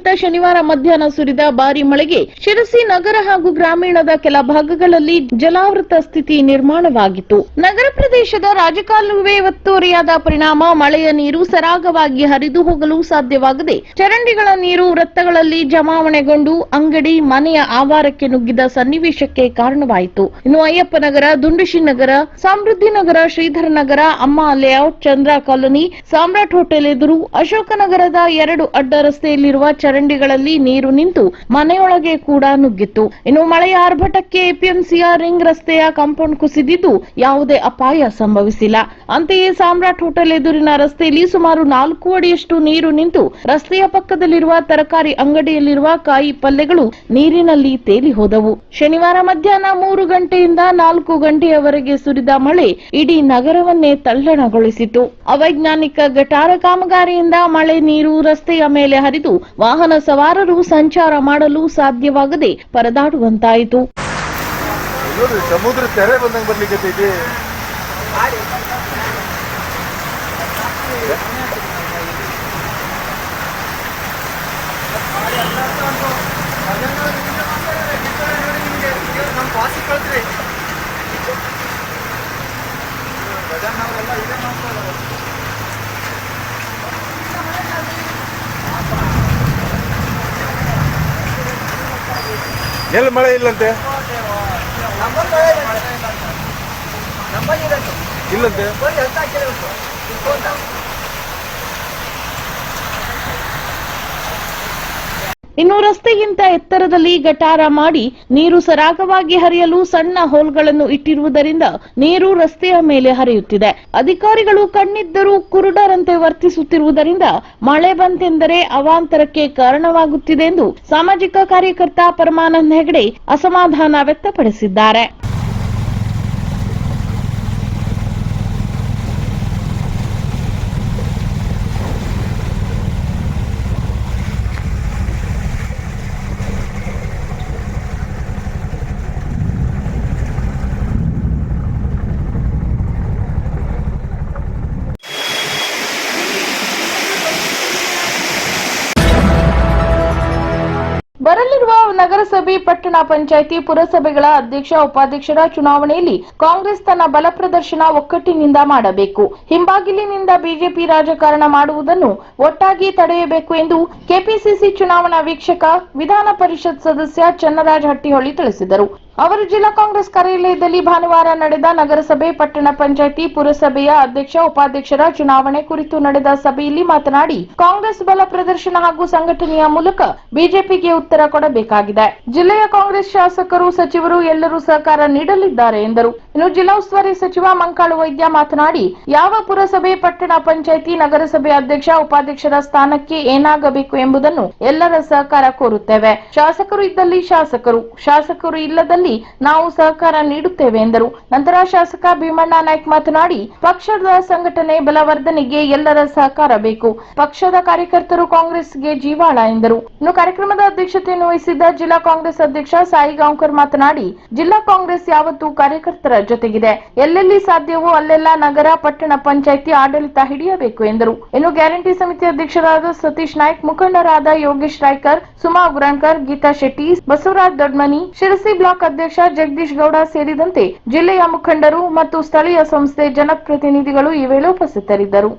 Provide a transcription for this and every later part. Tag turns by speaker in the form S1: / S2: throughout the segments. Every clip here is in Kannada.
S1: ಸಹಿತ ಶನಿವಾರ ಮಧ್ಯಾಹ್ನ ಸುರಿದ ಭಾರಿ ಮಳೆಗೆ ಶಿರಸಿ ನಗರ ಹಾಗೂ ಗ್ರಾಮೀಣದ ಕೆಲ ಭಾಗಗಳಲ್ಲಿ ಜಲಾವೃತ ಸ್ಥಿತಿ ನಿರ್ಮಾಣವಾಗಿತ್ತು. ನಗರ ಪ್ರದೇಶದ ರಾಜಕಾಲುವೆ ಒತ್ತುವರಿಯಾದ ಪರಿಣಾಮ, ಮಳೆಯ ನೀರು ಸರಾಗವಾಗಿ ಹರಿದು ಹೋಗಲು ಸಾಧ್ಯವಾಗದೆ ಚರಂಡಿಗಳ ನೀರು ವೃತ್ತಗಳಲ್ಲಿ ಜಮಾವಣೆಗೊಂಡು ಅಂಗಡಿ, ಮನೆಯ ಆವಾರಕ್ಕೆ ನುಗ್ಗಿದ ಸನ್ನಿವೇಶಕ್ಕೆ ಕಾರಣವಾಯಿತು. ಇನ್ನು ಅಯ್ಯಪ್ಪ ನಗರ, ದುಂಡಶಿ ನಗರ, ಸಮೃದ್ಧಿ Nagar, Sridhara Nagar, Amma layout, Chandra colony, Samrat hotel ಎದುರು ಅಶೋಕನಗರದ ಎರಡು ಅಡ್ಡ ರಸ್ತೆಯಲ್ಲಿರುವ ಚರಂಡಿಗಳಲ್ಲಿ ನೀರು ನಿಂತು ಮನೆಯೊಳಗೆ ಕೂಡ ನುಗ್ಗಿತ್ತು. ಇನ್ನು ಮಳೆಯ ಆರ್ಭಟಕ್ಕೆ ಎಪಿಎಂಸಿಯ ರಿಂಗ್ ರಸ್ತೆಯ ಕಾಂಪೌಂಡ್ ಕುಸಿದಿದ್ದು ಯಾವುದೇ ಅಪಾಯ ಸಂಭವಿಸಿಲ್ಲ. ಅಂತೆಯೇ ಸಾಮ್ರಾಟ್ ಹೋಟೆಲ್ ಎದುರಿನ ರಸ್ತೆಯಲ್ಲಿ ಸುಮಾರು ನಾಲ್ಕು ಅಡಿಯಷ್ಟು ನೀರು ನಿಂತು ರಸ್ತೆಯ ಪಕ್ಕದಲ್ಲಿರುವ ತರಕಾರಿ ಅಂಗಡಿಯಲ್ಲಿರುವ ಕಾಯಿ ಪಲ್ಯಗಳು ನೀರಿನಲ್ಲಿ ತೇಲಿ ಹೋದವು. ಶನಿವಾರ ಮಧ್ಯಾಹ್ನ ಮೂರು ಗಂಟೆಯಿಂದ ನಾಲ್ಕು ಗಂಟೆಯವರೆಗೆ ಸುರಿದ ಮಳೆ ಇಡೀ ನಗರವನ್ನೇ ತಲ್ಲಣಗೊಳಿಸಿತು ಅವೈಜ್ಞಾನಿಕ ಗಟಾರ ಕಾಮಗಾರಿಯಿಂದ ಮಳೆ ನೀರು ರಸ್ತೆಯ ಮೇಲೆ ಹರಿದು ವಾಹನ ಸವಾರರು ಸಂಚಾರ ಮಾಡಲು ಸಾಧ್ಯವಾಗದೆ ಪರದಾಡುವಂತಾಯಿತು.
S2: ಸಮುದ್ರ ತೆರೆ ಬಂದಂಗೆ ಬರ್ಲಿಕ್ಕೆ ಎಲ್ಲಿ ಮಳೆ ಇಲ್ಲಂತೆ? ಇಲ್ಲಂತೆ?
S1: ಇನ್ನು ರಸ್ತೆಗಿಂತ ಎತ್ತರದಲ್ಲಿ ಗಟಾರ ಮಾಡಿ ನೀರು ಸರಾಗವಾಗಿ ಹರಿಯಲು ಸಣ್ಣ ಹೋಲ್ಗಳನ್ನು ಇಟ್ಟಿರುವುದರಿಂದ ನೀರು ರಸ್ತೆಯ ಮೇಲೆ ಹರಿಯುತ್ತಿದೆ. ಅಧಿಕಾರಿಗಳು ಕಣ್ಣಿದ್ದರೂ ಕುರುಡರಂತೆ ವರ್ತಿಸುತ್ತಿರುವುದರಿಂದ ಮಳೆ ಬಂತೆಂದರೆ ಅವಾಂತರಕ್ಕೆ ಕಾರಣವಾಗುತ್ತಿದೆ ಎಂದು ಸಾಮಾಜಿಕ ಕಾರ್ಯಕರ್ತ ಪರಮಾನಂದ್ ಹೆಗಡೆ ಅಸಮಾಧಾನ ವ್ಯಕ್ತಪಡಿಸಿದ್ದಾರೆ. ಬರಲಿರುವ ನಗರಸಭೆ, ಪಟ್ಟಣ ಪಂಚಾಯಿತಿ, ಪುರಸಭೆಗಳ ಅಧ್ಯಕ್ಷ, ಉಪಾಧ್ಯಕ್ಷರ ಚುನಾವಣೆಯಲ್ಲಿ ಕಾಂಗ್ರೆಸ್ ತನ್ನ ಬಲ ಪ್ರದರ್ಶನ ಒಕ್ಕಟ್ಟಿನಿಂದ ಮಾಡಬೇಕು. ಹಿಂಬಾಗಿಲಿನಿಂದ ಬಿಜೆಪಿ ರಾಜಕಾರಣ ಮಾಡುವುದನ್ನು ಒಟ್ಟಾಗಿ ತಡೆಯಬೇಕು ಎಂದು ಕೆಪಿಸಿಸಿ ಚುನಾವಣಾ ವೀಕ್ಷಕ ವಿಧಾನ ಪರಿಷತ್ ಸದಸ್ಯ ಚನ್ನರಾಜ್ ಹಟ್ಟಿಹೊಳಿ ತಿಳಿಸಿದರು. ಅವರು ಜಿಲ್ಲಾ ಕಾಂಗ್ರೆಸ್ ಕಾರ್ಯಾಲಯದಲ್ಲಿ ಭಾನುವಾರ ನಡೆದ ನಗರಸಭೆ ಪಟ್ಟಣ ಪಂಚಾಯಿತಿ ಪುರಸಭೆಯ ಅಧ್ಯಕ್ಷ, ಉಪಾಧ್ಯಕ್ಷರ ಚುನಾವಣೆ ಕುರಿತು ನಡೆದ ಸಭೆಯಲ್ಲಿ ಮಾತನಾಡಿ, ಕಾಂಗ್ರೆಸ್ ಬಲ ಪ್ರದರ್ಶನ ಹಾಗೂ ಸಂಘಟನೆಯ ಮೂಲಕ ಬಿಜೆಪಿಗೆ ಉತ್ತರ ಕೊಡಬೇಕಾಗಿದೆ. ಜಿಲ್ಲೆಯ ಕಾಂಗ್ರೆಸ್ ಶಾಸಕರು, ಸಚಿವರು ಎಲ್ಲರೂ ಸಹಕಾರ ನೀಡಲಿದ್ದಾರೆ ಎಂದರು. ಇನ್ನು ಜಿಲ್ಲಾ ಉಸ್ತುವಾರಿ ಸಚಿವ ಮಂಕಾಳು ವೈದ್ಯ ಮಾತನಾಡಿ, ಯಾವ ಪುರಸಭೆ, ಪಟ್ಟಣ ಪಂಚಾಯಿತಿ ನಗರಸಭೆ ಅಧ್ಯಕ್ಷ, ಉಪಾಧ್ಯಕ್ಷರ ಸ್ಥಾನಕ್ಕೆ ಏನಾಗಬೇಕು ಎಂಬುದನ್ನು ಎಲ್ಲರ ಸಹಕಾರ ಕೋರುತ್ತೇವೆ. ಶಾಸಕರು ಇದ್ದಲ್ಲಿ ಶಾಸಕರು ಶಾಸಕರು ಇಲ್ಲದಲ್ಲಿ ನಾವು ಸಹಕಾರ ನೀಡುತ್ತೇವೆ ಎಂದರು. ನಂತರ ಶಾಸಕ ಭೀಮಣ್ಣ ನಾಯ್ಕ್ ಮಾತನಾಡಿ, ಪಕ್ಷದ ಸಂಘಟನೆ ಬಲವರ್ಧನೆಗೆ ಎಲ್ಲರ ಸಹಕಾರ ಬೇಕು. ಪಕ್ಷದ ಕಾರ್ಯಕರ್ತರು ಕಾಂಗ್ರೆಸ್ಗೆ ಜೀವಾಳ ಎಂದರು. ಇನ್ನು ಕಾರ್ಯಕ್ರಮದ ಅಧ್ಯಕ್ಷತೆಯನ್ನು ವಹಿಸಿದ್ದ ಜಿಲ್ಲಾ ಕಾಂಗ್ರೆಸ್ ಅಧ್ಯಕ್ಷ ಸಾಯಿ ಗಾಂವ್ಕರ್ ಮಾತನಾಡಿ, ಜಿಲ್ಲಾ ಕಾಂಗ್ರೆಸ್ ಯಾವತ್ತೂ ಕಾರ್ಯಕರ್ತರ ಜೊತೆಗಿದೆ. ಎಲ್ಲೆಲ್ಲಿ ಸಾಧ್ಯವೋ ಅಲ್ಲೆಲ್ಲ ನಗರ, ಪಟ್ಟಣ, ಪಂಚಾಯಿತಿ ಆಡಳಿತ ಹಿಡಿಯಬೇಕು ಎಂದರು. ಇನ್ನು ಗ್ಯಾರಂಟಿ ಸಮಿತಿ ಅಧ್ಯಕ್ಷರಾದ ಸತೀಶ್ ನಾಯ್ಕ್, ಮುಖಂಡರಾದ ಯೋಗೇಶ್ ರಾಯ್ಕರ್, ಸುಮಾ ಉಗ್ರಾಣ್ಕರ್ ಗೀತಾ ಶೆಟ್ಟಿ, ಬಸವರಾಜ್ ದೊಡ್ಮನಿ, ಶಿರಸಿ ಬ್ಲಾಕ್ ಅಧ್ಯಕ್ಷ ಜಗದೀಶ್ ಗೌಡ ಸೇರಿದಂತೆ ಜಿಲ್ಲೆಯ ಮುಖಂಡರು ಮತ್ತು ಸ್ಥಳೀಯ ಸಂಸ್ಥೆ ಜನಪ್ರತಿನಿಧಿಗಳು ಈ ವೇಳೆ ಉಪಸ್ಥಿತರಿದ್ದರು.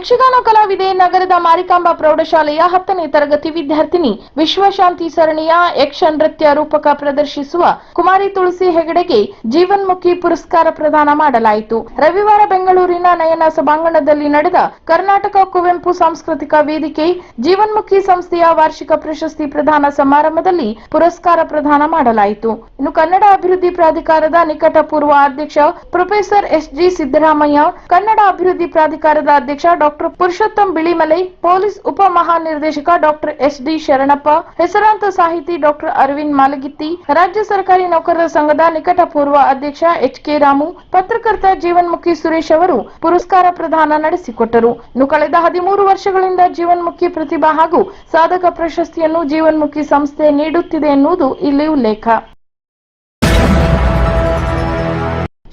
S1: ಯಕ್ಷಗಾನ ಕಲಾವಿದೆ ನಗರದ ಮಾರಿಕಾಂಬಾ ಪ್ರೌಢಶಾಲೆಯ ಹತ್ತನೇ ತರಗತಿ ವಿದ್ಯಾರ್ಥಿನಿ ವಿಶ್ವಶಾಂತಿ ಸರಣಿಯ ಯಕ್ಷ ನೃತ್ಯ ರೂಪಕ ಪ್ರದರ್ಶಿಸುವ ಕುಮಾರಿ ತುಳಸಿ ಹೆಗಡೆಗೆ ಜೀವನ್ಮುಖಿ ಪುರಸ್ಕಾರ ಪ್ರದಾನ ಮಾಡಲಾಯಿತು. ರವಿವಾರ ಬೆಂಗಳೂರಿನ ನಯನ ಸಭಾಂಗಣದಲ್ಲಿ ನಡೆದ ಕರ್ನಾಟಕ ಕುವೆಂಪು ಸಾಂಸ್ಕೃತಿಕ ವೇದಿಕೆ ಜೀವನ್ಮುಖಿ ಸಂಸ್ಥೆಯ ವಾರ್ಷಿಕ ಪ್ರಶಸ್ತಿ ಪ್ರದಾನ ಸಮಾರಂಭದಲ್ಲಿ ಪುರಸ್ಕಾರ ಪ್ರದಾನ ಮಾಡಲಾಯಿತು. ಇನ್ನು ಕನ್ನಡ ಅಭಿವೃದ್ಧಿ ಪ್ರಾಧಿಕಾರದ ನಿಕಟಪೂರ್ವ ಅಧ್ಯಕ್ಷ professor S G Siddaramaiah, Kannada ಅಭಿವೃದ್ಧಿ ಪ್ರಾಧಿಕಾರದ ಅಧ್ಯಕ್ಷ ಡಾಕ್ಟರ್ ಪುರುಷೋತ್ತಮ್ ಬಿಳಿಮಲೆ, ಪೊಲೀಸ್ ಉಪ ಮಹಾನಿರ್ದೇಶಕ ಡಾಕ್ಟರ್ ಎಸ್ ಡಿ ಶರಣಪ್ಪ, ಹೆಸರಾಂತ ಸಾಹಿತಿ ಡಾಕ್ಟರ್ ಅರವಿಂದ್ ಮಾಲಗಿತ್ತಿ, ರಾಜ್ಯ ಸರ್ಕಾರಿ ನೌಕರರ ಸಂಘದ ನಿಕಟ ಪೂರ್ವ ಅಧ್ಯಕ್ಷ ಎಚ್ ಕೆ ರಾಮು, ಪತ್ರಕರ್ತ ಜೀವನ್ಮುಖಿ ಸುರೇಶ್ ಅವರು ಪುರಸ್ಕಾರ ಪ್ರದಾನ ನಡೆಸಿಕೊಟ್ಟರು. ಇನ್ನು ಕಳೆದ ಹದಿಮೂರು ವರ್ಷಗಳಿಂದ ಜೀವನ್ಮುಖಿ ಪ್ರತಿಭಾ ಹಾಗೂ ಸಾಧಕ ಪ್ರಶಸ್ತಿಯನ್ನು ಜೀವನ್ಮುಖಿ ಸಂಸ್ಥೆ ನೀಡುತ್ತಿದೆ ಎನ್ನುವುದು ಇಲ್ಲಿ ಉಲ್ಲೇಖ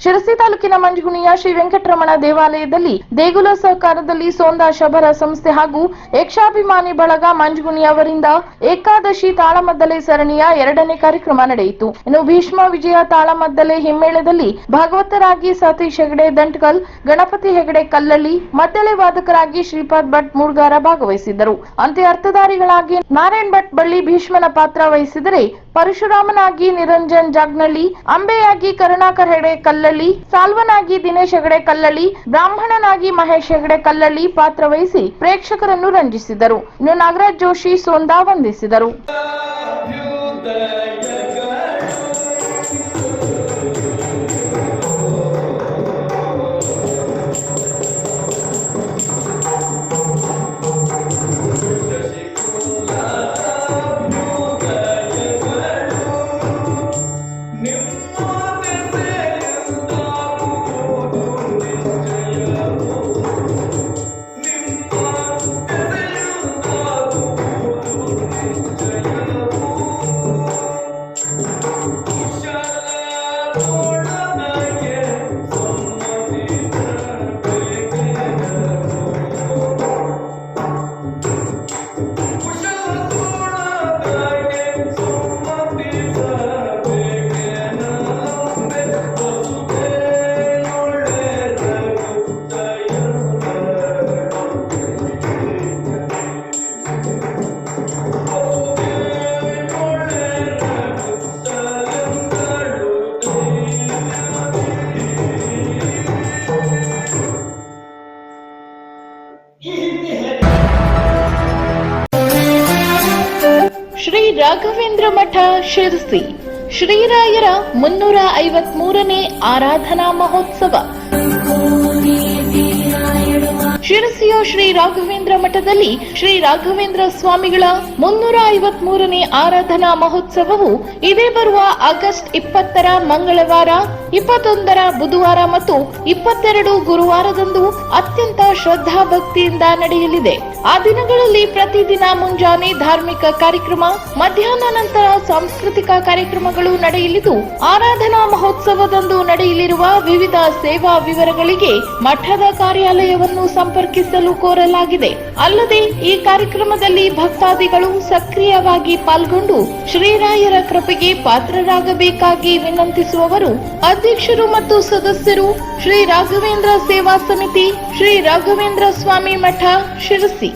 S1: ಶಿರಸಿ ತಾಲೂಕಿನ ಮಂಜುಗುಣಿಯ ಶ್ರೀ ವೆಂಕಟರಮಣ ದೇವಾಲಯದಲ್ಲಿ ದೇಗುಲ ಸಹಕಾರದಲ್ಲಿ ಸೋಂದಾ ಶಬರ ಸಂಸ್ಥೆ ಹಾಗೂ ಯಕ್ಷಾಭಿಮಾನಿ ಬಳಗ ಮಂಜುಗುಣಿ ಅವರಿಂದ ಏಕಾದಶಿ ತಾಳಮದ್ದಲೆ ಸರಣಿಯ ಎರಡನೇ ಕಾರ್ಯಕ್ರಮ ನಡೆಯಿತು. ಇನ್ನು ಭೀಷ್ಮ ವಿಜಯ ತಾಳಮದ್ದಲೆ ಹಿಮ್ಮೇಳದಲ್ಲಿ ಭಾಗವತರಾಗಿ ಸತೀಶ್ ಹೆಗಡೆ, ದಂಟ್ಕಲ್, ಗಣಪತಿ ಹೆಗಡೆ ಕಲ್ಲಳ್ಳಿ, ಮದ್ದಳೆ ವಾದಕರಾಗಿ ಶ್ರೀಪಾದ್ ಭಟ್ ಮೂರ್ಗಾರ ಭಾಗವಹಿಸಿದ್ದರು. ಅಂತೆ ಅರ್ಥಧಾರಿಗಳಾಗಿ ನಾರಾಯಣ್ ಭಟ್ ಬಳ್ಳಿ ಭೀಷ್ಮನ ಪಾತ್ರ ವಹಿಸಿದರೆ ಪರಶುರಾಮನಾಗಿ, ನಿರಂಜನ್ ಜಾಗ್ನಳ್ಳಿ, ಅಂಬೆಯಾಗಿ, ಕರುಣಾಕರ್ ಹೆಗಡೆ ಕಲ್ಲಳ್ಳಿ, ಸಾಲ್ವನಾಗಿ, ದಿನೇಶ್ ಹೆಗಡೆ ಕಲ್ಲಳ್ಳಿ, ಬ್ರಾಹ್ಮಣನಾಗಿ, ಮಹೇಶ್ ಹೆಗಡೆ ಕಲ್ಲಳ್ಳಿ ಪಾತ್ರ ವಹಿಸಿ ಪ್ರೇಕ್ಷಕರನ್ನು ರಂಜಿಸಿದರು. ಇನ್ನು ನಾಗರಾಜ್ ಜೋಶಿ ಸೋಂದಾ ವಂದಿಸಿದರು. ರಾಘವೇಂದ್ರ ಮಠ ಶಿರಸಿ ಶ್ರೀರಾಯರ ಮುನ್ನೂರ ಐವತ್ಮೂರನೇ ಆರಾಧನಾ ಮಹೋತ್ಸವ. ಶಿರಸಿಯ ಶ್ರೀ ರಾಘವೇಂದ್ರ ಮಠದಲ್ಲಿ ಶ್ರೀ ರಾಘವೇಂದ್ರ ಸ್ವಾಮಿಗಳ ಮುನ್ನೂರ ಐವತ್ಮೂರನೇ ಆರಾಧನಾ ಮಹೋತ್ಸವವು ಇದೇ ಬರುವ ಆಗಸ್ಟ್ ಇಪ್ಪತ್ತರ ಮಂಗಳವಾರ, ಇಪ್ಪತ್ತೊಂದರ ಬುಧವಾರ ಮತ್ತು ಇಪ್ಪತ್ತೆರಡು ಗುರುವಾರದಂದು ಅತ್ಯಂತ ಶ್ರದ್ಧಾ ಭಕ್ತಿಯಿಂದ ನಡೆಯಲಿದೆ. ಆ ದಿನಗಳಲ್ಲಿ ಪ್ರತಿದಿನ ಮುಂಜಾನೆ ಧಾರ್ಮಿಕ ಕಾರ್ಯಕ್ರಮ, ಮಧ್ಯಾಹ್ನ ನಂತರ ಸಾಂಸ್ಕೃತಿಕ ಕಾರ್ಯಕ್ರಮಗಳು ನಡೆಯಲಿದ್ದು, ಆರಾಧನಾ ಮಹೋತ್ಸವದಂದು ನಡೆಯಲಿರುವ ವಿವಿಧ ಸೇವಾ ವಿವರಗಳಿಗೆ ಮಠದ ಕಾರ್ಯಾಲಯವನ್ನು ಸಂಪರ್ಕಿಸಲು ಕೋರಲಾಗಿದೆ. ಅಲ್ಲದೆ, ಈ ಕಾರ್ಯಕ್ರಮದಲ್ಲಿ ಭಕ್ತಾದಿಗಳು ಸಕ್ರಿಯವಾಗಿ ಪಾಲ್ಗೊಂಡು ಶ್ರೀರಾಯರ ಕೃಪೆಗೆ ಪಾತ್ರರಾಗಬೇಕಾಗಿ ವಿನಂತಿಸುವವರು ಅಧ್ಯಕ್ಷರು ಮತ್ತು ಸದಸ್ಯರು ಶ್ರೀ ರಾಘವೇಂದ್ರ ಸೇವಾ ಸಮಿತಿ, ಶ್ರೀ ರಾಘವೇಂದ್ರ ಸ್ವಾಮಿ ಮಠ, ಶಿರಸಿ.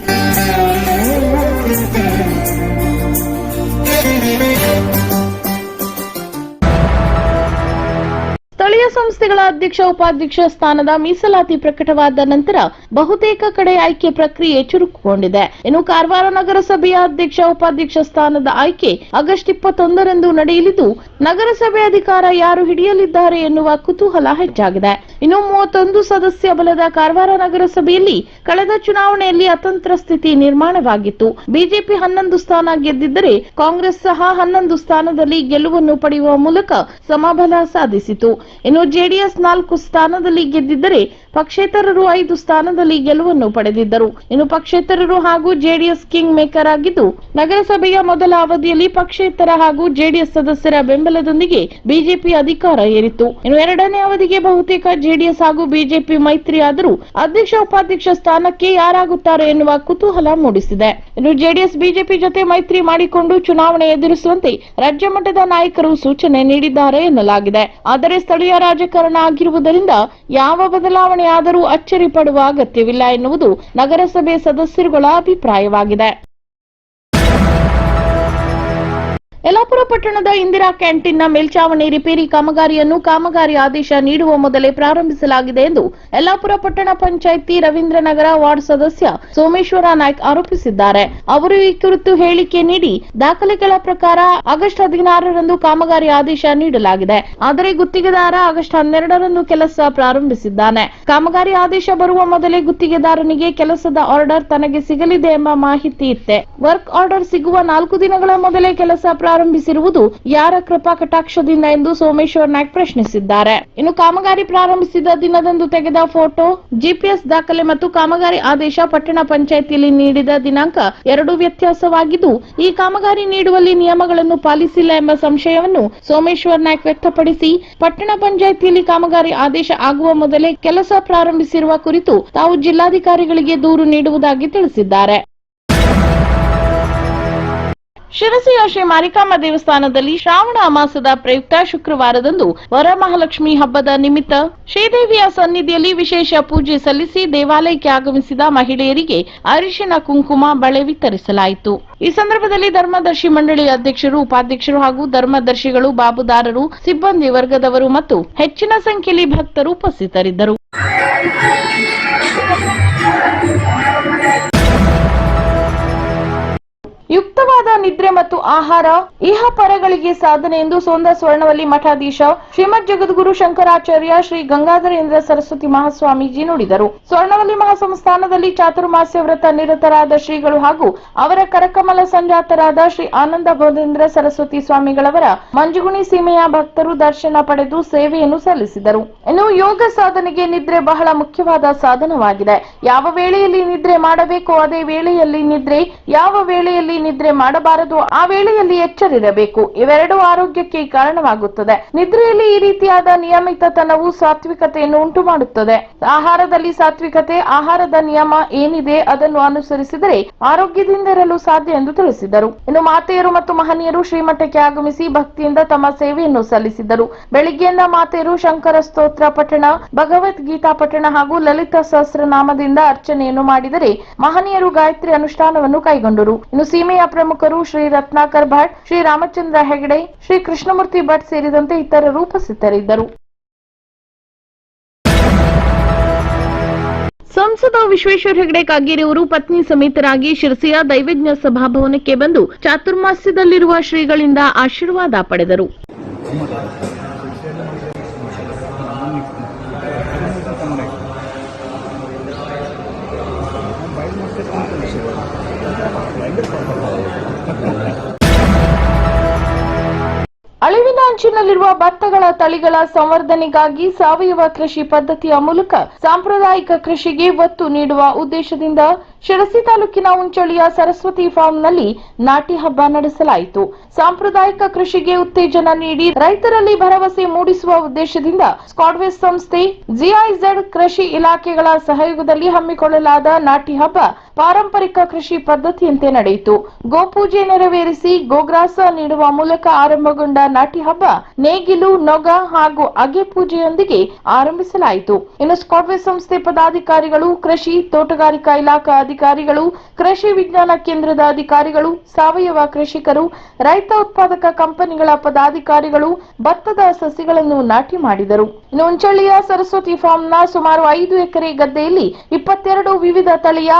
S1: ಸಂಸ್ಥೆಗಳ ಅಧ್ಯಕ್ಷ, ಉಪಾಧ್ಯಕ್ಷ ಸ್ಥಾನದ ಮೀಸಲಾತಿ ಪ್ರಕಟವಾದ ನಂತರ ಬಹುತೇಕ ಕಡೆ ಆಯ್ಕೆ ಪ್ರಕ್ರಿಯೆ ಚುರುಕುಗೊಂಡಿದೆ. ಇನ್ನು ಕಾರವಾರ ನಗರಸಭೆಯ ಅಧ್ಯಕ್ಷ, ಉಪಾಧ್ಯಕ್ಷ ಸ್ಥಾನದ ಆಯ್ಕೆ ಆಗಸ್ಟ್ ಇಪ್ಪತ್ತೊಂದರಂದು ನಡೆಯಲಿದ್ದು, ನಗರಸಭೆ ಅಧಿಕಾರ ಯಾರು ಹಿಡಿಯಲಿದ್ದಾರೆ ಎನ್ನುವ ಕುತೂಹಲ ಹೆಚ್ಚಾಗಿದೆ. ಇನ್ನು ಮೂವತ್ತೊಂದು ಸದಸ್ಯ ಬಲದ ಕಾರವಾರ ನಗರಸಭೆಯಲ್ಲಿ ಕಳೆದ ಚುನಾವಣೆಯಲ್ಲಿ ಅತಂತ್ರ ಸ್ಥಿತಿ ನಿರ್ಮಾಣವಾಗಿತ್ತು. ಬಿಜೆಪಿ ಹನ್ನೊಂದು ಸ್ಥಾನ ಗೆದ್ದಿದ್ದರೆ ಕಾಂಗ್ರೆಸ್ ಸಹ ಹನ್ನೊಂದು ಸ್ಥಾನದಲ್ಲಿ ಗೆಲುವನ್ನು ಪಡೆಯುವ ಮೂಲಕ ಸಮಬಲ ಸಾಧಿಸಿತು. ಇನ್ನು ಜೆಡಿಎಸ್ ನಾಲ್ಕು ಸ್ಥಾನದಲ್ಲಿ ಗೆದ್ದಿದ್ದರೆ ಪಕ್ಷೇತರರು ಐದು ಸ್ಥಾನದಲ್ಲಿ ಗೆಲುವನ್ನು ಪಡೆದಿದ್ದರು. ಇನ್ನು ಪಕ್ಷೇತರರು ಹಾಗೂ ಜೆಡಿಎಸ್ ಕಿಂಗ್ ಮೇಕರ್ ಆಗಿದ್ದು, ನಗರಸಭೆಯ ಮೊದಲ ಅವಧಿಯಲ್ಲಿ ಪಕ್ಷೇತರ ಹಾಗೂ ಜೆಡಿಎಸ್ ಸದಸ್ಯರ ಬೆಂಬಲದೊಂದಿಗೆ ಬಿಜೆಪಿ ಅಧಿಕಾರ ಏರಿತ್ತು. ಇನ್ನು ಎರಡನೇ ಅವಧಿಗೆ ಬಹುತೇಕ ಜೆಡಿಎಸ್ ಹಾಗೂ ಬಿಜೆಪಿ ಮೈತ್ರಿ ಆದರೂ ಅಧ್ಯಕ್ಷ ಉಪಾಧ್ಯಕ್ಷ ಸ್ಥಾನಕ್ಕೆ ಯಾರಾಗುತ್ತಾರೆ ಎನ್ನುವ ಕುತೂಹಲ ಮೂಡಿಸಿದೆ. ಇನ್ನು ಜೆಡಿಎಸ್, ಬಿಜೆಪಿ ಜೊತೆ ಮೈತ್ರಿ ಮಾಡಿಕೊಂಡು ಚುನಾವಣೆ ಎದುರಿಸುವಂತೆ ರಾಜ್ಯ ಮಟ್ಟದ ನಾಯಕರು ಸೂಚನೆ ನೀಡಿದ್ದಾರೆ ಎನ್ನಲಾಗಿದೆ. ಆದರೆ ಸ್ಥಳೀಯ ರಾಜಕಾರಣ ಆಗಿರುವುದರಿಂದ ಯಾವ ಬದಲಾವಣೆಯಾದರೂ ಅಚ್ಚರಿ ಪಡುವ ಅಗತ್ಯವಿಲ್ಲ ಎನ್ನುವುದು ನಗರಸಭೆ ಸದಸ್ಯರುಗಳ ಅಭಿಪ್ರಾಯವಾಗಿದೆ. ಯಲ್ಲಾಪುರ ಪಟ್ಟಣದ ಇಂದಿರಾ ಕ್ಯಾಂಟೀನ್ನ ಮೇಲ್ಚಾವಣಿ ರಿಪೇರಿ ಕಾಮಗಾರಿಯನ್ನು ಕಾಮಗಾರಿ ಆದೇಶ ನೀಡುವ ಮೊದಲೇ ಪ್ರಾರಂಭಿಸಲಾಗಿದೆ ಎಂದು ಯಲ್ಲಾಪುರ ಪಟ್ಟಣ ಪಂಚಾಯಿತಿ ರವೀಂದ್ರನಗರ ವಾರ್ಡ್ ಸದಸ್ಯ ಸೋಮೇಶ್ವರ ನಾಯ್ಕ್ ಆರೋಪಿಸಿದ್ದಾರೆ. ಅವರು ಈ ಕುರಿತು ಹೇಳಿಕೆ ನೀಡಿ, ದಾಖಲೆಗಳ ಪ್ರಕಾರ ಆಗಸ್ಟ್ ಹದಿನಾರರಂದು ಕಾಮಗಾರಿ ಆದೇಶ ನೀಡಲಾಗಿದೆ. ಆದರೆ ಗುತ್ತಿಗೆದಾರ ಆಗಸ್ಟ್ ಹನ್ನೆರಡರಂದು ಕೆಲಸ ಪ್ರಾರಂಭಿಸಿದ್ದಾನೆ. ಕಾಮಗಾರಿ ಆದೇಶ ಬರುವ ಮೊದಲೇ ಗುತ್ತಿಗೆದಾರನಿಗೆ ಕೆಲಸದ ಆರ್ಡರ್ ತನಗೆ ಸಿಗಲಿದೆ ಎಂಬ ಮಾಹಿತಿ ಇತ್ತೆ. ವರ್ಕ್ ಆರ್ಡರ್ ಸಿಗುವ ನಾಲ್ಕು ದಿನಗಳ ಮೊದಲೇ ಕೆಲಸ ಪ್ರಾರಂಭಿಸಿರುವುದು ಯಾರ ಕೃಪಾ ಕಟಾಕ್ಷದಿಂದ ಎಂದು ಸೋಮೇಶ್ವರ್ ನಾಯ್ಕ್ ಪ್ರಶ್ನಿಸಿದ್ದಾರೆ. ಇನ್ನು ಕಾಮಗಾರಿ ಪ್ರಾರಂಭಿಸಿದ ದಿನದಂದು ತೆಗೆದ ಫೋಟೋ, ಜಿಪಿಎಸ್ ದಾಖಲೆ ಮತ್ತು ಕಾಮಗಾರಿ ಆದೇಶ ಪಟ್ಟಣ ಪಂಚಾಯಿತಿಯಲ್ಲಿ ನೀಡಿದ ದಿನಾಂಕ ಎರಡು ವ್ಯತ್ಯಾಸವಾಗಿದ್ದು, ಈ ಕಾಮಗಾರಿ ನೀಡುವಲ್ಲಿ ನಿಯಮಗಳನ್ನು ಪಾಲಿಸಿಲ್ಲ ಎಂಬ ಸಂಶಯವನ್ನು ಸೋಮೇಶ್ವರ್ ನಾಯ್ಕ್ ವ್ಯಕ್ತಪಡಿಸಿ, ಪಟ್ಟಣ ಪಂಚಾಯಿತಿಯಲ್ಲಿ ಕಾಮಗಾರಿ ಆದೇಶ ಆಗುವ ಮೊದಲೇ ಕೆಲಸ ಪ್ರಾರಂಭಿಸಿರುವ ಕುರಿತು ತಾವು ಜಿಲ್ಲಾಧಿಕಾರಿಗಳಿಗೆ ದೂರು ನೀಡುವುದಾಗಿ ತಿಳಿಸಿದ್ದಾರೆ. ಶಿರಸಿಯ ಶ್ರೀ ಮಾರಿಕಾಂಬ ದೇವಸ್ಥಾನದಲ್ಲಿ ಶ್ರಾವಣ ಮಾಸದ ಪ್ರಯುಕ್ತ ಶುಕ್ರವಾರದಂದು ವರಮಹಾಲಕ್ಷ್ಮಿ ಹಬ್ಬದ ನಿಮಿತ್ತ ಶ್ರೀದೇವಿಯ ಸನ್ನಿಧಿಯಲ್ಲಿ ವಿಶೇಷ ಪೂಜೆ ಸಲ್ಲಿಸಿ ದೇವಾಲಯಕ್ಕೆ ಆಗಮಿಸಿದ ಮಹಿಳೆಯರಿಗೆ ಅರಿಶಿನ ಕುಂಕುಮ ಬಳೆ ವಿತರಿಸಲಾಯಿತು. ಈ ಸಂದರ್ಭದಲ್ಲಿ ಧರ್ಮದರ್ಶಿ ಮಂಡಳಿ ಅಧ್ಯಕ್ಷರು, ಉಪಾಧ್ಯಕ್ಷರು ಹಾಗೂ ಧರ್ಮದರ್ಶಿಗಳು, ಬಾಬುದಾರರು, ಸಿಬ್ಬಂದಿ ವರ್ಗದವರು ಮತ್ತು ಹೆಚ್ಚಿನ ಸಂಖ್ಯೆಯಲ್ಲಿ ಭಕ್ತರು ಉಪಸ್ಥಿತರಿದ್ದರು. ನಿದ್ರೆ ಮತ್ತು ಆಹಾರ, ಇಹ ಪರಗಳಿಗೆ ಸಾಧನೆ ಎಂದು ಸೋಂದ ಸ್ವರ್ಣವಲ್ಲಿ ಮಠಾಧೀಶ ಶ್ರೀಮದ್ ಜಗದ್ಗುರು ಶಂಕರಾಚಾರ್ಯ ಶ್ರೀ ಗಂಗಾಧರೇಂದ್ರ ಸರಸ್ವತಿ ಮಹಾಸ್ವಾಮೀಜಿ ನುಡಿದರು. ಸ್ವರ್ಣವಲ್ಲಿ ಮಹಾಸಂಸ್ಥಾನದಲ್ಲಿ ಚಾತುರ್ಮಾಸ್ಯ ವ್ರತ ನಿರತರಾದ ಶ್ರೀಗಳು ಹಾಗೂ ಅವರ ಕರಕಮಲ ಸಂಜಾತರಾದ ಶ್ರೀ ಆನಂದ ಬೋಧೇಂದ್ರ ಸರಸ್ವತಿ ಸ್ವಾಮಿಗಳವರ ಮಂಜುಗುಣಿ ಸೀಮೆಯ ಭಕ್ತರು ದರ್ಶನ ಪಡೆದು ಸೇವೆಯನ್ನು ಸಲ್ಲಿಸಿದರು. ಇನ್ನು ಯೋಗ ಸಾಧನೆಗೆ ನಿದ್ರೆ ಬಹಳ ಮುಖ್ಯವಾದ ಸಾಧನವಾಗಿದೆ. ಯಾವ ವೇಳೆಯಲ್ಲಿ ನಿದ್ರೆ ಮಾಡಬೇಕು ಅದೇ ವೇಳೆಯಲ್ಲಿ ನಿದ್ರೆ, ಯಾವ ವೇಳೆಯಲ್ಲಿ ನಿದ್ರೆ ಮಾಡಬಾರದು. ಆ ವೇಳೆಯಲ್ಲಿ ಎಚ್ಚರಿರಬೇಕು. ಇವೆರಡು ಆರೋಗ್ಯಕ್ಕೆ ಕಾರಣವಾಗುತ್ತದೆ. ನಿದ್ರೆಯಲ್ಲಿ ಈ ರೀತಿಯಾದ ನಿಯಮಿತತನವು ಸಾತ್ವಿಕತೆಯನ್ನು ಉಂಟು ಮಾಡುತ್ತದೆ ಆಹಾರದಲ್ಲಿ ಸಾತ್ವಿಕತೆ, ಆಹಾರದ ನಿಯಮ ಏನಿದೆ ಅದನ್ನು ಅನುಸರಿಸಿದರೆ ಆರೋಗ್ಯದಿಂದಿರಲು ಸಾಧ್ಯ ಎಂದು ತಿಳಿಸಿದರು. ಇನ್ನು ಮಾತೆಯರು ಮತ್ತು ಮಹನೀಯರು ಶ್ರೀಮಠಕ್ಕೆ ಆಗಮಿಸಿ ಭಕ್ತಿಯಿಂದ ತಮ್ಮ ಸೇವೆಯನ್ನು ಸಲ್ಲಿಸಿದರು. ಬೆಳಿಗ್ಗೆಯಿಂದ ಮಾತೆಯರು ಶಂಕರ ಸ್ತೋತ್ರ ಪಠಣ, ಭಗವದ್ಗೀತಾ ಪಠಣ ಹಾಗೂ ಲಲಿತ ಸಹಸ್ರನಾಮದಿಂದ ಅರ್ಚನೆಯನ್ನು ಮಾಡಿದರೆ ಮಹನೀಯರು ಗಾಯತ್ರಿ ಅನುಷ್ಠಾನವನ್ನು ಕೈಗೊಂಡರು. ಇನ್ನು ಸೀಮೆಯ ಪ್ರಮುಖರು ಶ್ರೀ ರತ್ನಾಕರ್ ಭಟ್ ಶ್ರೀ ರಾಮಚಂದ್ರ ಹೆಗಡೆ ಶ್ರೀ ಕೃಷ್ಣಮೂರ್ತಿ ಭಟ್ ಸೇರಿದಂತೆ ಇತರರು ಉಪಸ್ಥಿತರಿದ್ದರು. ಸಂಸದ ವಿಶ್ವೇಶ್ವರ ಹೆಗಡೆ ಕಾಗೇರಿಯವರು ಪತ್ನಿ ಸಮೇತರಾಗಿ ಶಿರಸಿಯ ದೈವಜ್ಞ ಸಭಾಭವನಕ್ಕೆ ಬಂದು ಚಾತುರ್ಮಾಸ್ಯದಲ್ಲಿರುವ ಶ್ರೀಗಳಿಂದ ಆಶೀರ್ವಾದ ಪಡೆದರು. ಅಳಿವಿನ ಅಂಚಿನಲ್ಲಿರುವ ಭತ್ತಗಳ ತಳಿಗಳ ಸಂವರ್ಧನೆಗಾಗಿ ಸಾವಯವ ಕೃಷಿ ಪದ್ಧತಿಯ ಮೂಲಕ ಸಾಂಪ್ರದಾಯಿಕ ಕೃಷಿಗೆ ಒತ್ತು ನೀಡುವ ಉದ್ದೇಶದಿಂದ ಶಿರಸಿ ತಾಲೂಕಿನ ಉಂಚಳಿಯ ಸರಸ್ವತಿ ಫಾರ್ಮ್ನಲ್ಲಿ ನಾಟಿ ಹಬ್ಬ ನಡೆಸಲಾಯಿತು. ಸಾಂಪ್ರದಾಯಿಕ ಕೃಷಿಗೆ ಉತ್ತೇಜನ ನೀಡಿ ರೈತರಲ್ಲಿ ಭರವಸೆ ಮೂಡಿಸುವ ಉದ್ದೇಶದಿಂದ ಸ್ಕಾಡ್ವೇಸ್ ಸಂಸ್ಥೆ ಜಿಐಝೆಡ್ ಕೃಷಿ ಇಲಾಖೆಗಳ ಸಹಯೋಗದಲ್ಲಿ ಹಮ್ಮಿಕೊಳ್ಳಲಾದ ನಾಟಿ ಹಬ್ಬ ಪಾರಂಪರಿಕ ಕೃಷಿ ಪದ್ಧತಿಯಂತೆ ನಡೆಯಿತು. ಗೋಪೂಜೆ ನೆರವೇರಿಸಿ ಗೋಗ್ರಾಸ ನೀಡುವ ಮೂಲಕ ಆರಂಭಗೊಂಡ ನಾಟಿ ಹಬ್ಬ ನೇಗಿಲು, ನೊಗ ಹಾಗೂ ಅಗೆ ಪೂಜೆಯೊಂದಿಗೆ ಆರಂಭಿಸಲಾಯಿತು. ಇನ್ನು ಸ್ಕಾಟ್ವೇಸ್ ಸಂಸ್ಥೆ ಪದಾಧಿಕಾರಿಗಳು, ಕೃಷಿ ತೋಟಗಾರಿಕಾ ಇಲಾಖಾ ಅಧಿಕಾರಿಗಳು, ಕೃಷಿ ವಿಜ್ಞಾನ ಕೇಂದ್ರದ ಅಧಿಕಾರಿಗಳು, ಸಾವಯವ ಕೃಷಿಕರು, ರೈತ ಉತ್ಪಾದಕ ಕಂಪನಿಗಳ ಪದಾಧಿಕಾರಿಗಳು ಭತ್ತದ ಸಸಿಗಳನ್ನು ನಾಟಿ ಮಾಡಿದರು. ಇನ್ನು ಉಂಚಳ್ಳಿಯ ಸರಸ್ವತಿ ಫಾರ್ಮ್ನ ಸುಮಾರು ಐದು ಎಕರೆ ಗದ್ದೆಯಲ್ಲಿ ಇಪ್ಪತ್ತೆರಡು ವಿವಿಧ ತಳಿಯ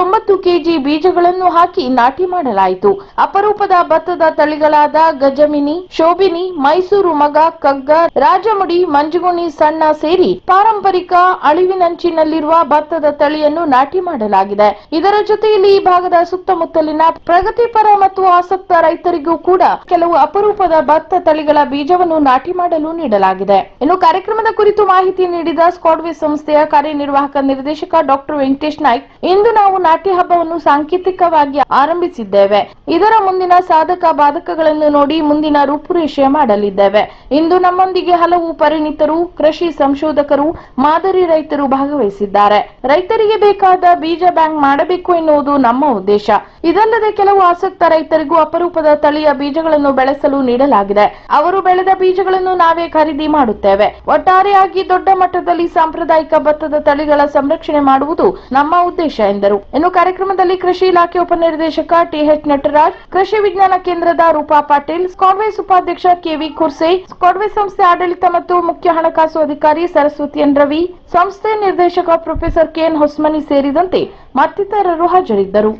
S1: ಐವತ್ತೊಂಬತ್ತು ಕೆಜಿ ಬೀಜಗಳನ್ನು ಹಾಕಿ ನಾಟಿ ಮಾಡಲಾಯಿತು. ಅಪರೂಪದ ಭತ್ತದ ತಳಿಗಳಾದ ಗಜಮಿನಿ, ಶೋಭಿನಿ, ಮೈಸೂರು ಮಗ ಕಗ್ಗ, ರಾಜಮುಡಿ, ಮಂಜುಗುಣಿ ಸಣ್ಣ ಸೇರಿ ಪಾರಂಪರಿಕ ಅಳಿವಿನಂಚಿನಲ್ಲಿರುವ ಭತ್ತದ ತಳಿಯನ್ನು ನಾಟಿ ಮಾಡಲಾಗಿದೆ. ಇದರ ಜೊತೆಯಲ್ಲಿ ಈ ಭಾಗದ ಸುತ್ತಮುತ್ತಲಿನ ಪ್ರಗತಿಪರ ಮತ್ತು ಆಸಕ್ತ ರೈತರಿಗೂ ಕೂಡ ಕೆಲವು ಅಪರೂಪದ ಭತ್ತ ತಳಿಗಳ ಬೀಜವನ್ನು ನಾಟಿ ಮಾಡಲು ನೀಡಲಾಗಿದೆ. ಇನ್ನು ಕಾರ್ಯಕ್ರಮದ ಕುರಿತು ಮಾಹಿತಿ ನೀಡಿದ ಸ್ಕಾಡ್ವೆ ಸಂಸ್ಥೆಯ ಕಾರ್ಯನಿರ್ವಾಹಕ ನಿರ್ದೇಶಕ ಡಾಕ್ಟರ್ ವೆಂಕಟೇಶ್ ನಾಯ್ಕ್, ಇಂದು ನಾವು ನಾಟಿ ಹಬ್ಬವನ್ನು ಸಾಂಕೇತಿಕವಾಗಿ ಆರಂಭಿಸಿದ್ದೇವೆ. ಇದರ ಮುಂದಿನ ಸಾಧಕ ಬಾಧಕಗಳನ್ನು ನೋಡಿ ಮುಂದಿನ ರೂಪುರೇಷೆ ಮಾಡಲಿದ್ದೇವೆ. ಇಂದು ನಮ್ಮೊಂದಿಗೆ ಹಲವು ಪರಿಣಿತರು, ಕೃಷಿ ಸಂಶೋಧಕರು, ಮಾದರಿ ರೈತರು ಭಾಗವಹಿಸಿದ್ದಾರೆ. ರೈತರಿಗೆ ಬೇಕಾದ ಬೀಜ ಬ್ಯಾಂಕ್ ಮಾಡಬೇಕು ಎನ್ನುವುದು ನಮ್ಮ ಉದ್ದೇಶ. ಇದಲ್ಲದೆ ಕೆಲವು ಆಸಕ್ತ ರೈತರಿಗೂ ಅಪರೂಪದ ತಳಿಯ ಬೀಜಗಳನ್ನು ಬೆಳೆಸಲು ನೀಡಲಾಗಿದೆ. ಅವರು ಬೆಳೆದ ಬೀಜಗಳನ್ನು ನಾವೇ ಖರೀದಿ ಮಾಡುತ್ತೇವೆ. ಒಟ್ಟಾರೆಯಾಗಿ ದೊಡ್ಡ ಮಟ್ಟದಲ್ಲಿ ಸಾಂಪ್ರದಾಯಿಕ ಭತ್ತದ ತಳಿಗಳ ಸಂರಕ್ಷಣೆ ಮಾಡುವುದು ನಮ್ಮ ಉದ್ದೇಶ ಎಂದರು. ಇನ್ನು ಕಾರ್ಯಕ್ರಮದಲ್ಲಿ ಕೃಷಿ ಇಲಾಖೆ ಉಪನಿರ್ದೇಶಕ ಟಿಎಚ್ ನಟರಾಜ್, ಕೃಷಿ ವಿಜ್ಞಾನ ಕೇಂದ್ರದ ರೂಪಾ ಪಾಟೀಲ್ ಸ್ಕಾಡ್ವೇಸ್ ಉಪಾಧ್ಯಕ್ಷ ಕೆವಿ ಕುರ್ಸೆ ಸ್ಕಾಡ್ವೇಸ್ ಸಂಸ್ಥೆ ಆಡಳಿತ ಮತ್ತು ಮುಖ್ಯ ಹಣಕಾಸು ಅಧಿಕಾರಿ ಸರಸ್ವತಿ ಎನ್. ರವಿ, ಸಂಸ್ಥೆ ನಿರ್ದೇಶಕ ಪ್ರೊಫೆಸರ್ ಕೆಎನ್ ಹೊಸ್ಮನಿ ಸೇರಿದಂತೆ ಮತ್ತಿತರರು ಹಾಜರಿದ್ದರು.